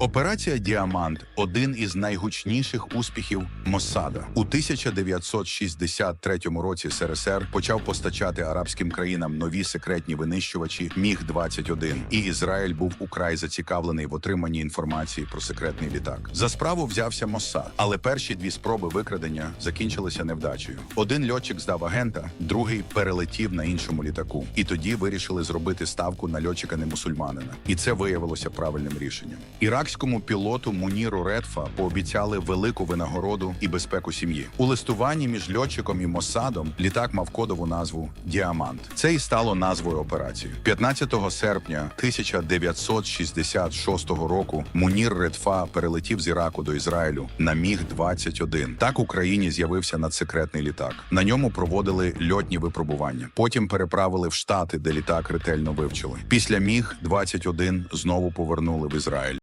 Операція Діамант один із найгучніших успіхів Моссада. У 1963 році СРСР почав постачати арабським країнам нові секретні винищувачі Міг 21 і Ізраїль був украй зацікавлений в отриманні інформації про секретний літак. За справу взявся Моссад, але перші дві спроби викрадення закінчилися невдачею. Один льотчик здав агента, другий перелетів на іншому літаку. І тоді вирішили зробити ставку на льотчика немусульманина. І це виявилося правильним рішенням. Іракському пілоту Муніру Редфа пообіцяли велику винагороду і безпеку сім'ї. У листуванні між льотчиком і Моссадом літак мав кодову назву Діамант. Це і стало назвою операції. 15 серпня 1966 року Мунір Редфа перелетів з Іраку до Ізраїлю на Міг 21 Так Україні з'явився надсекретний літак. На ньому проводили льотні випробування. Потім переправили в Штати, де літак ретельно вивчили. Після Міг 21 знову повернули в Ізраїль.